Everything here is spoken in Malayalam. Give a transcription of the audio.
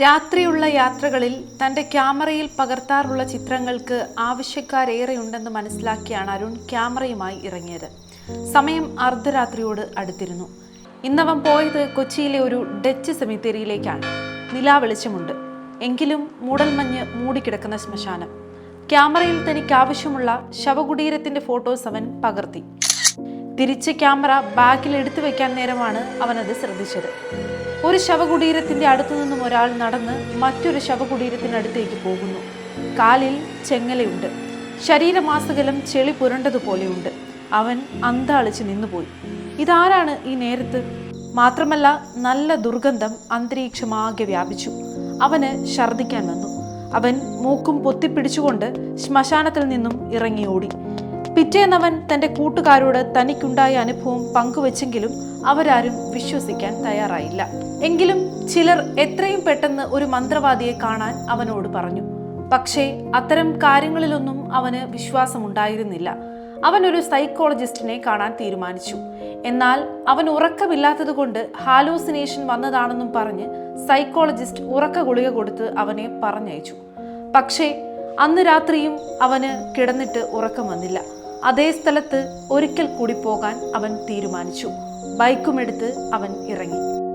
രാത്രിയുള്ള യാത്രകളിൽ തന്റെ ക്യാമറയിൽ പകർത്താറുള്ള ചിത്രങ്ങൾക്ക് ആവശ്യക്കാരേറെയുണ്ടെന്ന് മനസ്സിലാക്കിയാണ് അരുൺ ക്യാമറയുമായി ഇറങ്ങിയത്. സമയം അർദ്ധരാത്രിയോട് അടുത്തിരുന്നു. ഇന്നവൻ പോയത് കൊച്ചിയിലെ ഒരു ഡച്ച് സെമിത്തേരിയിലേക്കാണ്. നിലാവെളിച്ചമുണ്ട് എങ്കിലും മൂടൽമഞ്ഞ് മൂടിക്കിടക്കുന്ന ശ്മശാനം. ക്യാമറയിൽ തനിക്ക് ആവശ്യമുള്ള ശവകുടീരത്തിന്റെ ഫോട്ടോസ് അവൻ പകർത്തി. തിരിച്ച് ക്യാമറ ബാക്കിൽ എടുത്തു വെക്കാൻ നേരമാണ് അവനത് ശ്രദ്ധിച്ചത്. ഒരു ശവകുടീരത്തിന്റെ അടുത്തു നിന്നും ഒരാൾ നടന്ന് മറ്റൊരു ശവകുടീരത്തിനടുത്തേക്ക് പോകുന്നു. കാലിൽ ചെങ്ങലയുണ്ട്. ശരീരമാസകലം ചെളി പുരണ്ടതുപോലെയുണ്ട്. അവൻ അന്താളിച്ച് നിന്നുപോയി. ഇതാരാണ് ഈ നേരത്ത്? മാത്രമല്ല നല്ല ദുർഗന്ധം അന്തരീക്ഷമാകെ വ്യാപിച്ചു. അവന് ഛർദ്ദിക്കാൻ വന്നു. അവൻ മൂക്കും പൊത്തിപ്പിടിച്ചുകൊണ്ട് ശ്മശാനത്തിൽ നിന്നും ഇറങ്ങി ഓടി. പിറ്റേന്നവൻ തന്റെ കൂട്ടുകാരോട് തനിക്കുണ്ടായ അനുഭവം പങ്കുവച്ചെങ്കിലും അവരാരും വിശ്വസിക്കാൻ തയ്യാറായില്ല. എങ്കിലും ചിലർ എത്രയും പെട്ടെന്ന് ഒരു മന്ത്രവാദിയെ കാണാൻ അവനോട് പറഞ്ഞു. പക്ഷേ അത്തരം കാര്യങ്ങളിലൊന്നും അവന് വിശ്വാസമുണ്ടായിരുന്നില്ല. അവനൊരു സൈക്കോളജിസ്റ്റിനെ കാണാൻ തീരുമാനിച്ചു. എന്നാൽ അവൻ ഉറക്കമില്ലാത്തതുകൊണ്ട് ഹാലൂസിനേഷൻ വന്നതാണെന്നും പറഞ്ഞ് സൈക്കോളജിസ്റ്റ് ഉറക്ക ഗുളിക കൊടുത്ത് അവനെ പറഞ്ഞയച്ചു. പക്ഷേ അന്ന് രാത്രിയും അവന് കിടന്നിട്ട് ഉറക്കം വന്നില്ല. അതേ സ്ഥലത്ത് ഒരിക്കൽ കൂടി പോകാൻ അവൻ തീരുമാനിച്ചു. ബൈക്കുമെടുത്ത് അവൻ ഇറങ്ങി.